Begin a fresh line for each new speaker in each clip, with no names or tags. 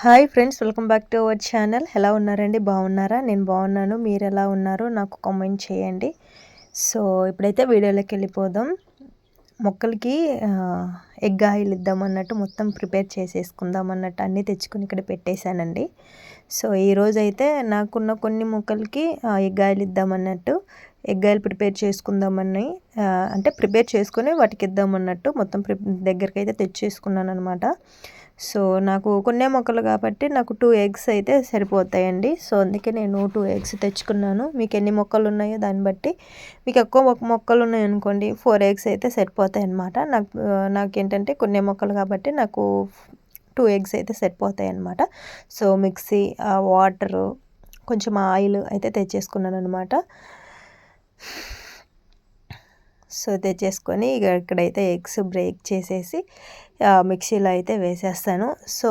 Hi friends welcome back to our channel. ఎలా ఉన్నారండి? బాగున్నారా? నేను బాగున్నాను. మీరు ఎలా ఉన్నారో నాకు కామెంట్ చేయండి. సో ఇప్పుడైతే వీడియోలోకి వెళ్ళిపోదాం. మొక్కలకి ఎగ్ ఆయిల్ ఇద్దాం అన్నట్టు మొత్తం ప్రిపేర్ చేసేసుకుందాం అన్నట్టు అన్నీ తెచ్చుకుని ఇక్కడ పెట్టేశానండి. సో ఈరోజు అయితే నాకున్న కొన్ని మొక్కలకి ఎగ్ ఆయిల్ ఇద్దామన్నట్టు అన్నట్టు ఆయిల్ ప్రిపేర్ చేసుకుందామని అంటే ప్రిపేర్ చేసుకుని వాటికి ఇద్దామన్నట్టు మొత్తం దగ్గరికి అయితే తెచ్చేసుకున్నాను అనమాట సో నాకు కొన్నే మొక్కలు కాబట్టి నాకు టూ ఎగ్స్ అయితే సరిపోతాయండి. సో అందుకే నేను టూ ఎగ్స్ తెచ్చుకున్నాను. మీకు ఎన్ని మొక్కలు ఉన్నాయో దాన్ని బట్టి మీకు ఎక్కువ మొక్కలు ఉన్నాయనుకోండి ఫోర్ ఎగ్స్ అయితే సరిపోతాయి అనమాట నాకు నాకు ఏంటంటే కొన్ని మొక్కలు కాబట్టి నాకు టూ ఎగ్స్ అయితే సరిపోతాయి అనమాట సో మిక్సీ వాటరు కొంచెం ఆయిల్ అయితే తెచ్చేసుకున్నాను అనమాట సో తెచ్చేసుకొని ఇక ఇక్కడైతే ఎగ్స్ బ్రేక్ చేసేసి మిక్సీలో అయితే వేసేస్తాను. సో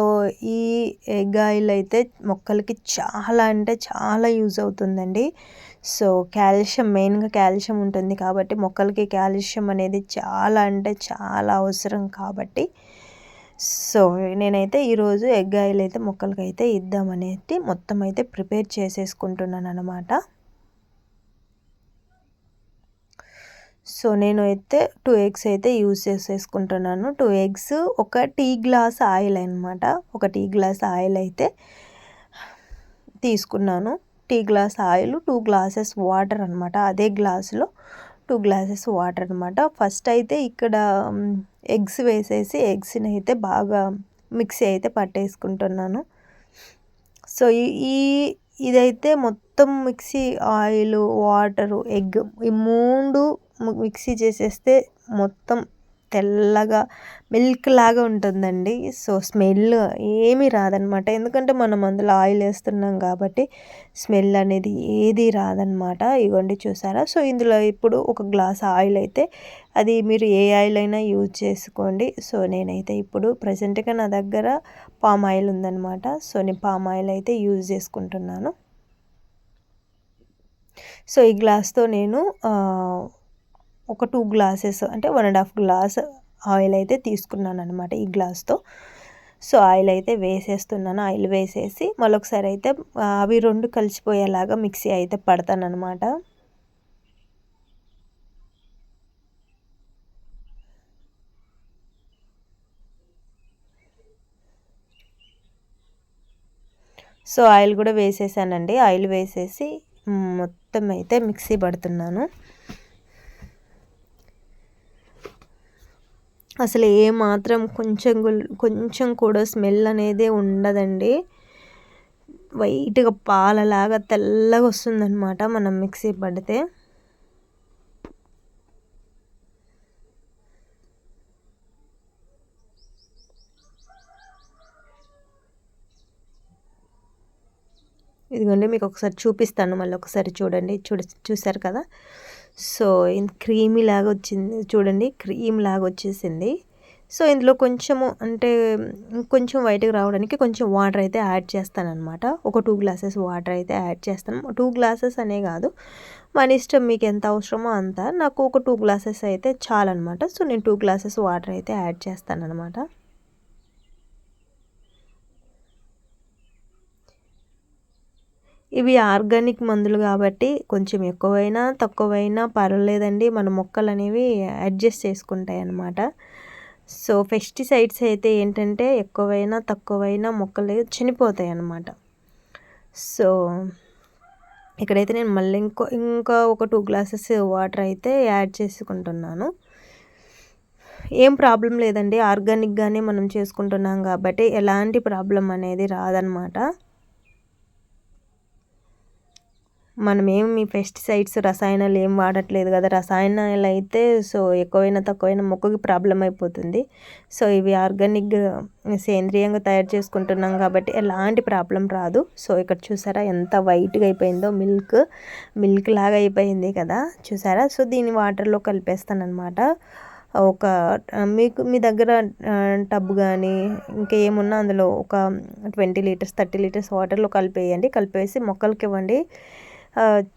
ఈ ఎగ్ ఆయిల్ అయితే మొక్కలకి చాలా అంటే చాలా యూజ్ అవుతుందండి. సో కాల్షియం మెయిన్గా కాల్షియం ఉంటుంది కాబట్టి మొక్కలకి కాల్షియం అనేది చాలా అంటే చాలా అవసరం కాబట్టి. సో నేనైతే ఈరోజు ఎగ్ ఆయిల్ అయితే మొక్కలకి అయితే ఇద్దామనేది మొత్తం అయితే ప్రిపేర్ చేసేసుకుంటున్నాను అనమాట సో నేను అయితే టూ ఎగ్స్ అయితే యూస్ చేసేసుకుంటున్నాను. టూ ఎగ్స్ ఒక టీ గ్లాస్ ఆయిల్ అనమాట ఒక టీ గ్లాస్ ఆయిల్ అయితే తీసుకున్నాను. Tea glass oil two glasses water అనమాట అదే గ్లాసులో టూ గ్లాసెస్ వాటర్ అనమాట ఫస్ట్ అయితే ఇక్కడ ఎగ్స్ వేసేసి ఎగ్స్ని అయితే బాగా మిక్సీ అయితే పట్టేసుకుంటున్నాను. సో ఈ ఇదైతే మొత్తం మిక్సీ ఆయిల్ వాటరు ఎగ్ ఈ మూడు మిక్సీ చేసేస్తే మొత్తం తెల్లగా మిల్క్ లాగా ఉంటుందండి. సో స్మెల్ ఏమీ రాదనమాట. ఎందుకంటే మనం అందులో ఆయిల్ వేస్తున్నాం కాబట్టి స్మెల్ అనేది ఏది రాదనమాట. ఇవ్వండి చూసారా? సో ఇందులో ఇప్పుడు ఒక గ్లాస్ ఆయిల్ అయితే అది మీరు ఏ ఆయిల్ అయినా యూజ్ చేసుకోండి. సో నేనైతే ఇప్పుడు ప్రజెంట్గా నా దగ్గర పామ్ ఆయిల్ ఉందనమాట. సో నేను పామ్ ఆయిల్ అయితే యూజ్ చేసుకుంటున్నాను. సో ఈ గ్లాస్తో నేను ఒక టూ గ్లాసెస్ అంటే one and half glass oil అయితే తీసుకున్నాను అనమాట ఈ గ్లాస్తో సో ఆయిల్ అయితే వేసేస్తున్నాను ఆయిల్ వేసేసి మళ్ళొకసారి అయితే అవి రెండు కలిసిపోయేలాగా మిక్సీ అయితే పడతాను అనమాట సో ఆయిల్ కూడా వేసేసానండి. ఆయిల్ వేసేసి మొత్తం అయితే మిక్సీ పడుతున్నాను. అసలు ఏ మాత్రం కొంచెం కొంచెం కూడా స్మెల్ అనేది ఉండదండి. వైట్గా పాలలాగా తెల్లగా వస్తుందన్నమాట మనం మిక్సీ పడితే. ఇదిగోండి మీకు ఒకసారి చూపిస్తాను మళ్ళీ ఒకసారి చూడండి. చూడ చూసారు కదా? సో క్రీమీ లాగా వచ్చింది. చూడండి క్రీమ్ లాగా వచ్చేసింది. సో ఇందులో కొంచెము అంటే కొంచెం వైట్గా రావడానికి కొంచెం వాటర్ అయితే యాడ్ చేస్తానమాట ఒక టూ గ్లాసెస్ వాటర్ అయితే యాడ్ చేస్తాను. టూ గ్లాసెస్ అనే కాదు. మన ఇష్టం మీకు ఎంత అవసరమో అంత. నాకు ఒక టూ గ్లాసెస్ అయితే చాలన్నమాట. సో నేను టూ గ్లాసెస్ వాటర్ అయితే యాడ్ చేస్తానమాట ఇవి ఆర్గానిక్ మందులు కాబట్టి కొంచెం ఎక్కువైనా తక్కువైనా పర్వాలేదండి. మన మొక్కలు అనేవి అడ్జస్ట్ చేసుకుంటాయి అన్నమాట సో పెస్టిసైడ్స్ అయితే ఏంటంటే ఎక్కువైనా తక్కువైనా మొక్కలు చనిపోతాయి అన్నమాట సో ఇక్కడైతే నేను మళ్ళీ ఇంకో ఇంకా ఒక టూ గ్లాసెస్ వాటర్ అయితే యాడ్ చేసుకుంటున్నాను. ఏం ప్రాబ్లం లేదండి. ఆర్గానిక్గానే మనం చేసుకుంటున్నాం కాబట్టి ఎలాంటి ప్రాబ్లం అనేది రాదనమాట మనం ఏమి పెస్టిసైడ్స్ రసాయనాలు ఏం వాడట్లేదు కదా. రసాయనాలు అయితే సో ఎక్కువైనా తక్కువైనా మొక్కకి ప్రాబ్లం అయిపోతుంది. సో ఇవి ఆర్గానిక్ సేంద్రియంగా తయారు చేసుకుంటున్నాం కాబట్టి ఎలాంటి ప్రాబ్లం రాదు. సో ఇక్కడ చూసారా ఎంత వైట్గా అయిపోయిందో మిల్క్ మిల్క్ లాగా అయిపోయింది కదా. చూసారా? సో దీన్ని వాటర్లో కలిపేస్తాను అనమాట ఒక మీకు మీ దగ్గర టబ్ కానీ ఇంకా ఏమున్నా అందులో ఒక ట్వంటీ లీటర్స్ థర్టీ లీటర్స్ వాటర్లో కలిపేయండి. కలిపేసి మొక్కలకి ఇవ్వండి.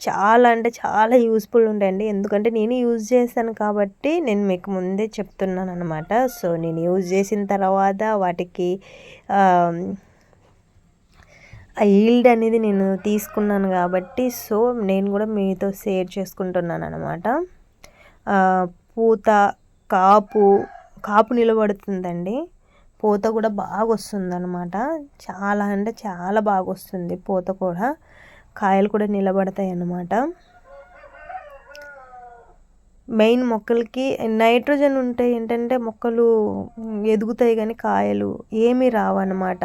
చాలా అంటే చాలా యూస్ఫుల్ ఉంటాయండి ఎందుకంటే నేను యూజ్ చేశాను కాబట్టి నేను మీకు ముందే చెప్తున్నాను అనమాట సో నేను యూజ్ చేసిన తర్వాత వాటికి ఆ ఈల్డ్ అనేది నేను తీసుకున్నాను కాబట్టి సో నేను కూడా మీతో షేర్ చేసుకుంటున్నాను అనమాట పూత కాపు కాపు నిలబడుతుందండి. పూత కూడా బాగా వస్తుంది అనమాట చాలా అంటే చాలా బాగా వస్తుంది పూత కూడా. కాయలు కూడా నిలబడతాయి అన్నమాట. మెయిన్ మొక్కలకి నైట్రోజన్ ఉంటే ఏంటంటే మొక్కలు ఎదుగుతాయి కానీ కాయలు ఏమీ రావన్నమాట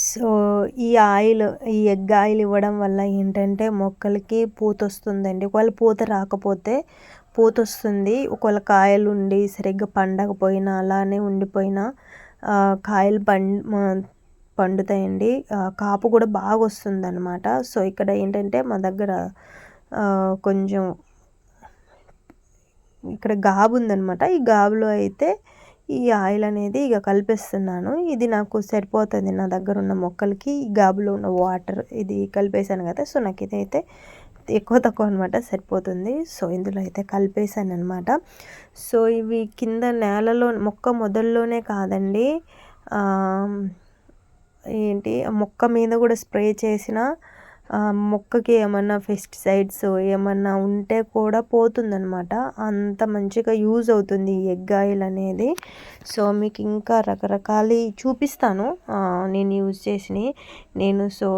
సో ఈ ఆయిల్ ఈ ఎగ్ ఆయిల్ ఇవ్వడం వల్ల ఏంటంటే మొక్కలకి పూత వస్తుందండి. ఒకవేళ పూత రాకపోతే పూత వస్తుంది. ఒకవేళ కాయలు ఉండి సరిగ్గా పండకపోయినా అలానే ఉండిపోయినా కాయలు పండ్ పండుతాయండి. కాపు కూడా బాగా వస్తుంది అనమాట సో ఇక్కడ ఏంటంటే మా దగ్గర కొంచెం ఇక్కడ గాబు ఉందనమాట ఈ గాబులో అయితే ఈ ఆయిల్ అనేది ఇక కలిపేస్తున్నాను. ఇది నాకు సరిపోతుంది నా దగ్గర ఉన్న మొక్కలకి. ఈ గాబులో ఉన్న వాటర్ ఇది కలిపేసాను కదా సో నాకు ఇదైతే ఎక్కువ తక్కువ అనమాట సరిపోతుంది. సో ఇందులో అయితే కలిపేసాను అనమాట సో ఇవి కింద నేలలో మొక్క మొదల్లోనే కాదండి. ఏంటి మొక్క మీద కూడా స్ప్రే చేసిన మొక్కకి ఏమన్నా పెస్టిసైడ్స్ ఏమన్నా ఉంటే కూడా పోతుందనమాట అంత మంచిగా యూజ్ అవుతుంది ఈ ఎగ్ ఆయిల్ అనేది. సో మీకు ఇంకా రకరకాల చూపిస్తాను నేను యూజ్ చేసినవి. నేను సో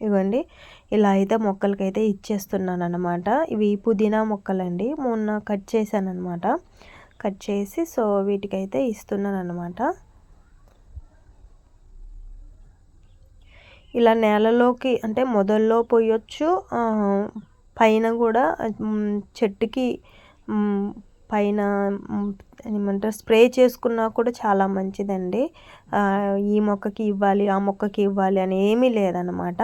ఇవ్వండి. ఇలా అయితే మొక్కలకైతే ఇచ్చేస్తున్నాను అనమాట ఇవి పుదీనా మొక్కలండి. మొన్న కట్ చేశాను అనమాట కట్ చేసి సో వీటికైతే ఇస్తున్నాను అనమాట ఇలా నేలలోకి అంటే మొదల్లో పోయొచ్చు. పైన కూడా చెట్టుకి పైన ఏమంటారు స్ప్రే చేసుకున్నా కూడా చాలా మంచిదండి. ఈ మొక్కకి ఇవ్వాలి ఆ మొక్కకి ఇవ్వాలి అని ఏమీ లేదనమాట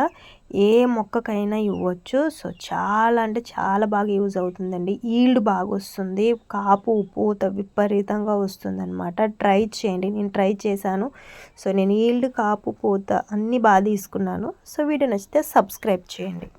ఏ మొక్కకైనా ఇవ్వచ్చు. సో చాలా అంటే చాలా బాగా యూజ్ అవుతుందండి. ఈల్డ్ బాగా వస్తుంది కాపు పూత విపరీతంగా వస్తుందన్నమాట. ట్రై చేయండి. నేను ట్రై చేశాను. సో నేను ఈల్డ్ కాపు పూత అన్నీ బాగా తీసుకున్నాను. సో వీడియో నచ్చితే సబ్స్క్రైబ్ చేయండి.